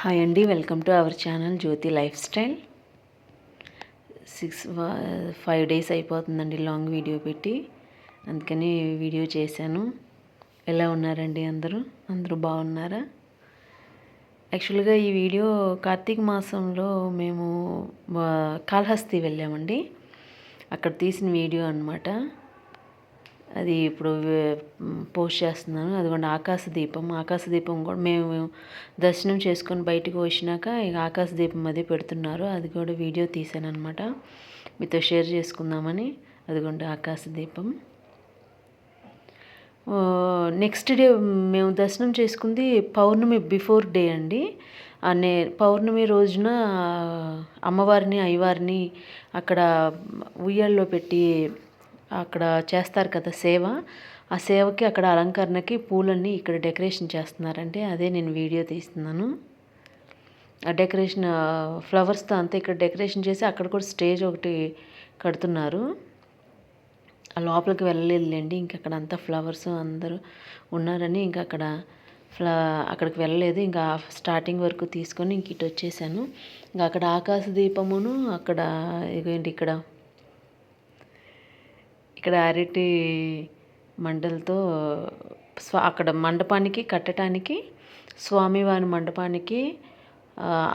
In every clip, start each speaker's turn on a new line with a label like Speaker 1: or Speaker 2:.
Speaker 1: Hi అండి welcome to our channel Jyothi lifestyle six five days అయిపోతుందండి long video పెట్టి. అందుకని వీడియో చేశాను. ఎలా ఉన్నారండి అందరూ? అందరూ బాగున్నారా? యాక్చువల్గా ఈ వీడియో కార్తీక మాసంలో మేము కాళహస్తి వెళ్ళామండి. అక్కడ తీసిన వీడియో అనమాట అది ఇప్పుడు పోస్ట్ చేస్తున్నాను. అదిగోండి ఆకాశ దీపం. ఆకాశ దీపం కూడా మేము దర్శనం చేసుకొని బయటకు వచ్చినాక ఇక ఆకాశ దీపం అది పెడుతున్నారు. అది కూడా వీడియో తీసాను అనమాట మీతో షేర్ చేసుకుందామని. అదిగోండి ఆకాశ దీపం. నెక్స్ట్ డే మేము దర్శనం చేసుకుంది పౌర్ణమి బిఫోర్ డే అండి. అనే పౌర్ణమి రోజున అమ్మవారిని అయ్యవారిని అక్కడ ఉయ్యాల్లో పెట్టి అక్కడ చేస్తారు కదా సేవ. ఆ సేవకి అక్కడ అలంకరణకి పూలన్నీ ఇక్కడ డెకరేషన్ చేస్తున్నారండి అదే నేను వీడియో తీస్తున్నాను. ఆ డెకరేషన్ ఫ్లవర్స్తో అంతా ఇక్కడ డెకరేషన్ చేసి అక్కడ కూడా స్టేజ్ ఒకటి కడుతున్నారు. ఆ లోపలికి వెళ్ళలేదులేండి ఇంక అక్కడ అంతా ఫ్లవర్స్ అందరూ ఉన్నారని ఇంకా అక్కడ ఫ్లా అక్కడికి వెళ్ళలేదు. ఇంకా స్టార్టింగ్ వరకు తీసుకొని ఇంక ఇటు వచ్చేసాను. ఇంకా అక్కడ ఆకాశ దీపమును అక్కడ ఇదేంటి ఇక్కడ ఇక్కడ అరటి మండలతో స్వా అక్కడ మండపానికి కట్టడానికి స్వామివారి మండపానికి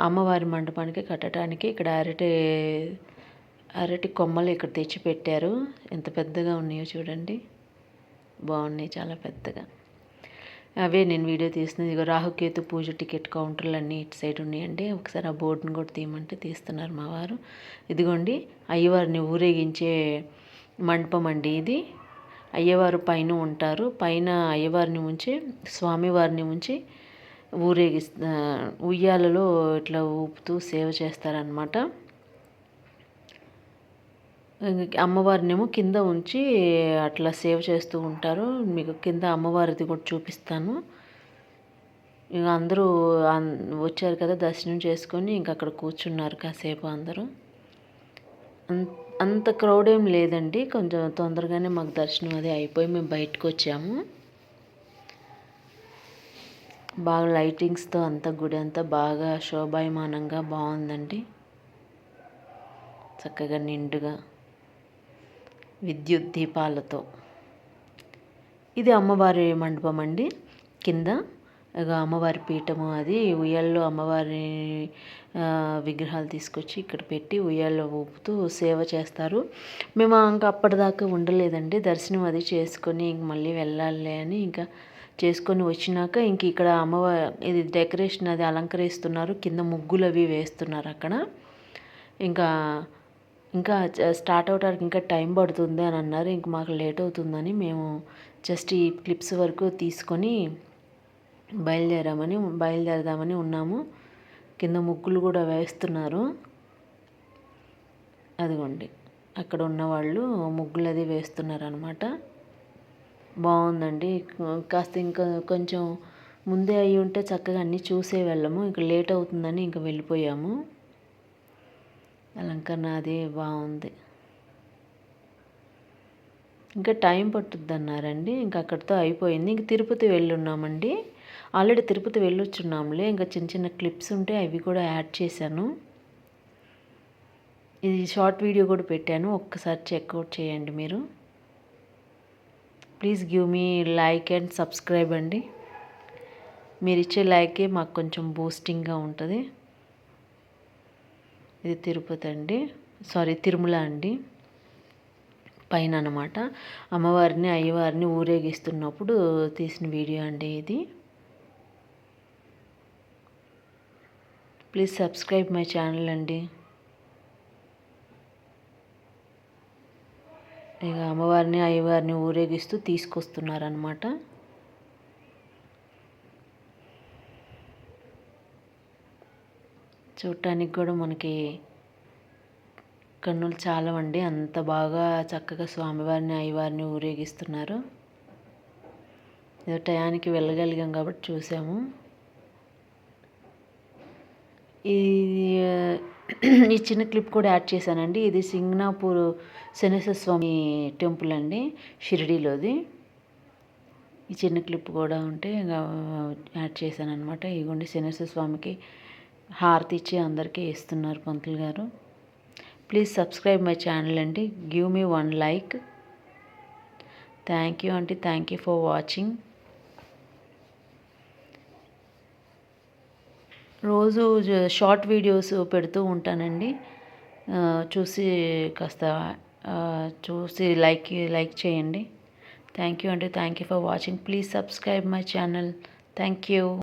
Speaker 1: అమ్మవారి మండపానికి కట్టడానికి ఇక్కడ అరటి అరటి కొమ్మలు ఇక్కడ తెచ్చి పెట్టారు ఎంత పెద్దగా ఉన్నాయో చూడండి. బాగున్నాయి చాలా పెద్దగా. అవే నేను వీడియో తీస్తున్నాను ఇదిగో రాహుకేతు పూజ టికెట్ కౌంటర్లు అన్నీ ఇటు సైడ్ ఉన్నాయండి. ఒకసారి ఆ బోర్డుని కూడా తీయమంటే తీస్తున్నారు మా వారు. ఇదిగోండి అయ్యవారిని ఊరేగించే మండపం అండి ఇది. అయ్యవారు పైన ఉంటారు. పైన అయ్యవారిని ఉంచి స్వామివారిని ఉంచి ఊరేగి ఉయ్యాలలో ఇట్లా ఊపుతూ సేవ చేస్తారనమాట అమ్మవారినేమో కింద ఉంచి అట్లా సేవ్ చేస్తూ ఉంటారు. మీకు కింద అమ్మవారిది కూడా చూపిస్తాను. ఇక అందరూ వచ్చారు కదా దర్శనం చేసుకొని ఇంక అక్కడ కూర్చున్నారు కాసేపు అందరూ. అంత క్రౌడ్ ఏం లేదండి. కొంచెం తొందరగానే మాకు దర్శనం అది అయిపోయి మేము బయటకు వచ్చాము బాగా లైటింగ్స్తో అంతా గుడి అంతా బాగా శోభాయమానంగా బాగుందండి. చక్కగా నిండుగా విద్యుత్ దీపాలతో. ఇది అమ్మవారి మండపం అండి కింద అమ్మవారి పీఠము అది ఉయ్యాల్లో అమ్మవారి విగ్రహాలు తీసుకొచ్చి ఇక్కడ పెట్టి ఉయ్యాల్లో ఊపుతూ సేవ చేస్తారు. మేము ఇంకా అప్పటిదాకా ఉండలేదండి. దర్శనం అది చేసుకొని ఇంక మళ్ళీ వెళ్ళాలి అని ఇంకా చేసుకొని వచ్చినాక ఇంక ఇక్కడ అమ్మవారి ఇది డెకరేషన్ అది అలంకరిస్తున్నారు. కింద ముగ్గులు అవి వేస్తున్నారు అక్కడ. ఇంకా ఇంకా స్టార్ట్ అవడానికి ఇంకా టైం పడుతుంది అని అన్నారు. ఇంక మాకు లేట్ అవుతుందని మేము జస్ట్ ఈ క్లిప్స్ వరకు తీసుకొని బయలుదేరామని బయలుదేరదామని ఉన్నాము. కింద ముగ్గులు కూడా వేస్తున్నారు. అదిగోండి అక్కడ ఉన్నవాళ్ళు ముగ్గులు అది వేస్తున్నారు అనమాట బాగుందండి. కాస్త ఇంకా కొంచెం ముందే అయ్యి ఉంటే చక్కగా అన్నీ చూసే వెళ్ళము. ఇంకా లేట్ అవుతుందని ఇంకా వెళ్ళిపోయాము. అలంకరణ అది బాగుంది. ఇంకా టైం పట్టుద్ది అన్నారండి. ఇంకా అక్కడితో అయిపోయింది. ఇంక తిరుపతి వెళ్ళున్నామండి. ఆల్రెడీ తిరుపతి వెళ్ళొచ్చున్నాములే ఇంకా చిన్న చిన్న క్లిప్స్ ఉంటే అవి కూడా యాడ్ చేశాను. ఇది షార్ట్ వీడియో కూడా పెట్టాను. ఒక్కసారి చెక్అవుట్ చేయండి మీరు. Please give me like and subscribe అండి. మీరు ఇచ్చే లైకే మాకు కొంచెం బూస్టింగ్గా ఉంటుంది. ఇది తిరుపతి అండి. సారీ తిరుమల అండి. పైన అనమాట అమ్మవారిని అయ్యవారిని ఊరేగిస్తున్నప్పుడు తీసిన వీడియో అండి ఇది. ప్లీజ్ సబ్స్క్రైబ్ మై ఛానల్ అండి. ఇక అమ్మవారిని అయ్యవారిని ఊరేగిస్తూ తీసుకొస్తున్నారనమాట చూడటానికి కూడా మనకి కన్నులు చాలవండి. అంత బాగా చక్కగా స్వామివారిని అయ్యవారిని ఊరేగిస్తున్నారు. ఏదో టయానికి వెళ్ళగలిగాం కాబట్టి చూసాము. ఈ ఈ చిన్న క్లిప్ కూడా యాడ్ చేశానండి. ఇది సింగ్నాపూర్ శనేశ్వర స్వామి టెంపుల్ అండి షిరిడీలోది. ఈ చిన్న క్లిప్ కూడా ఉంటే ఇంకా యాడ్ చేశాను అనమాట ఇగోండి శనేశ్వర స్వామికి హారతి ఇచ్చి అందరికీ ఇస్తున్నారు పంతులు గారు. ప్లీజ్ సబ్స్క్రైబ్ మై ఛానల్ అండి. Give me one like. Thank you అండి థ్యాంక్ యూ ఫర్ వాచింగ్. రోజు షార్ట్ వీడియోస్ పెడుతూ ఉంటానండి. చూసి కాస్త చూసి లైక్ లైక్ చేయండి. థ్యాంక్ యూ అండి. Thank you for watching. Please subscribe my channel. Thank you